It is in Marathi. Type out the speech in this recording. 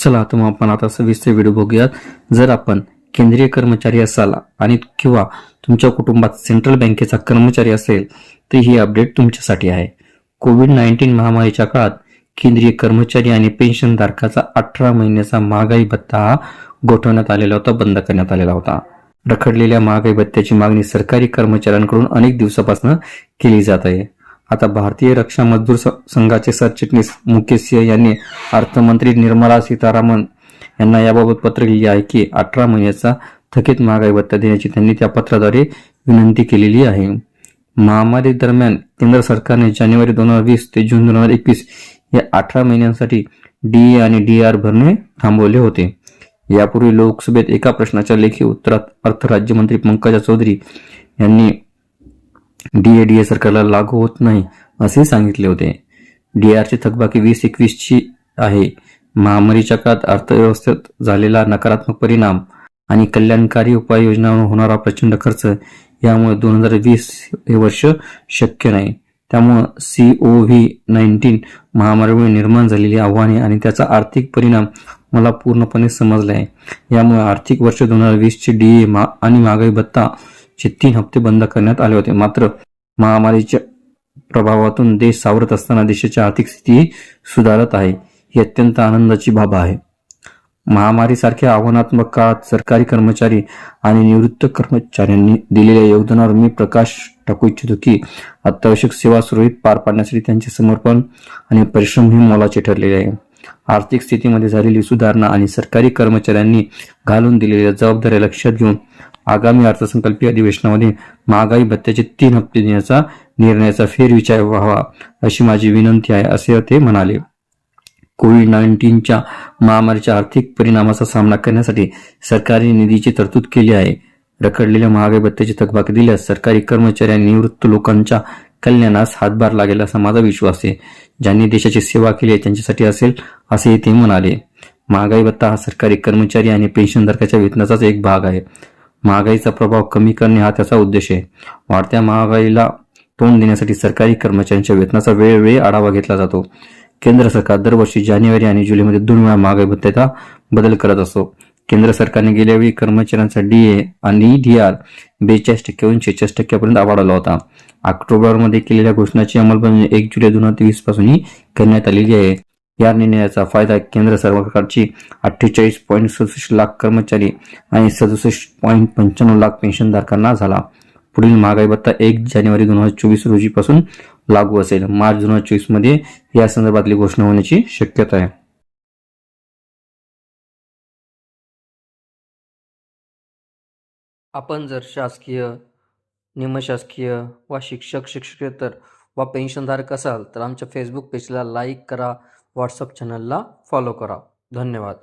चला तर मग आपण आता सविस्तर व्हिडिओ बघूयात. जर आपण केंद्रीय कर्मचारी असाल आणि किंवा तुमच्या कुटुंबात सेंट्रल बँकेचा कर्मचारी असेल तर ही अपडेट तुमच्यासाठी आहे. कोविड नाईन्टीन महामारीच्या काळात केंद्रीय कर्मचारी आणि पेन्शन धारकाचा अठरा महिन्याचा महागाई भत्ता हा गोठवण्यात आलेला होता बंद करण्यात आलेला होता. रखडलेल्या महागाई भत्त्याची मागणी सरकारी कर्मचाऱ्यांकडून अनेक दिवसापासून केली जात आहे. आता भारतीय रक्षा मजदूर संघाचे सरचिटणीस मुकेश सिंह यांनी अर्थमंत्री निर्मला सीतारामन यांना याबाबत पत्र लिहिले आहे की अठरा महिन्याचा थकीत महागाई भत्ता देण्याची त्यांनी त्या पत्राद्वारे विनंती केलेली आहे. महामारी दरम्यान केंद्र सरकारने जानेवारी दोन हजार वीस ते जून दोन हजार एकवीस या अठरा महिन्यांसाठी डीए आणि डी आर भरणे थांबवले होते. यापूर्वी लोकसभेत एका प्रश्नाच्या लेखी उत्तरात अर्थ राज्यमंत्री पंकजा चौधरी यांनी डीएडीए सरकारला लागू होत नाही असे सांगितले होते. डीआरची थकबाकी वीस एकवीसची आहे. महामारीच्या काळात अर्थव्यवस्थेत झालेला नकारात्मक परिणाम आणि कल्याणकारी उपाययोजनांवर होणारा प्रचंड खर्च यामुळे दोन हजार वीस हे वर्ष शक्य नाही. त्यामुळं सी ओ व्ही नाईन्टीन महामारीमुळे निर्माण झालेली आव्हाने आणि त्याचा आर्थिक परिणाम मला पूर्णपणे समजला आहे यामुळे आर्थिक वर्ष दोन हजार वीसची डी ए आणि महागाई भत्ता चे तीन हप्ते बंद करण्यात आले होते. मात्र महामारीच्या प्रभावातून देश सावरत असताना देशाची आर्थिक स्थिती सुधारत आहे. ही अत्यंत आनंदाची बाब आहे. महामारीसारख्या आव्हानात्मक काळात सरकारी कर्मचारी आणि निवृत्त कर्मचाऱ्यांनी दिलेल्या योगदानावर मी प्रकाश टाकू इच्छितो की अत्यावश्यक सेवा सुरळीत पार पाडण्यासाठी त्यांचे समर्पण आणि परिश्रम हे मोलाचे ठरलेले आहे. आर्थिक स्थितीमध्ये झालेली सुधारणा आणि सरकारी कर्मचाऱ्यांनी घालून दिलेल्या जबाबदाऱ्या लक्षात घेऊन आगामी अर्थसंकल्पीय अधिवेशनामध्ये महागाई भत्त्याचे तीन हप्ते देण्याचा निर्णयाचा फेरविचार व्हावा अशी माझी विनंती आहे असे ते म्हणाले. कोविड नाईन्टीनच्या महामारीच्या आर्थिक परिणामाचा सामना करण्यासाठी सरकारी निधीची तरतूद केली आहे. रखडलेल्या महागाई भत्त्याची थकबाकी दिल्यास सरकारी कर्मचारी आणि निवृत्त लोकांच्या कल्याणास हातभार लागेल असा माझा विश्वास आहे. ज्यांनी देशाची सेवा केली आहे त्यांच्यासाठी असेल असे ते म्हणाले. महागाई भत्ता हा सरकारी कर्मचारी आणि पेन्शनधारकाच्या वेतनाचाच एक भाग आहे. महागाईचा प्रभाव कमी करणे हा त्याचा उद्देश आहे. वाढत्या महागाईला तोंड देण्यासाठी सरकारी कर्मचाऱ्यांच्या वेतनाचा वेळोवेळी आढावा घेतला जातो. केंद्र सरकार दरवर्षी जानेवारी आणि जुलैमध्ये दोन वेळा महागाई भत्त्याचा बदल करत असतो केंद्र सरकारने गेल्या वेळी कर्मचाऱ्यांचा डीए आणि डी आर बेचाळीस टक्क्यावरून शेहेचाळीस टक्क्यापर्यंत वाढवला होता. ऑक्टोबरमध्ये केलेल्या घोषणाची अंमलबजावणी एक जुलै दोन हजार वीसपासून करण्यात आलेली आहे. या निर्णयाचा फायदा केंद्र सरकारची अठ्ठेचाळीस पॉईंट सदुसष्ट लाख कर्मचारी आणि सदुसष्ट पॉईंट पंच्याण्णव लाख पेन्शनधारकांना झाला. पुढील महागाई भत्ता एक जानेवारी दोन हजार चोवीस रोजीपासून लागू असेल. मार्च दोन हजार चोवीसमध्ये या संदर्भातली घोषणा होण्याची शक्यता आहे. आपण जर शासकीय निमशासकीय वा शिक्षक शिक्षकेतर वा पेन्शनधारक असाल तर आमच्या फेसबुक पेजला लाईक करा व्हॉट्सअप चॅनलला फॉलो करा. धन्यवाद.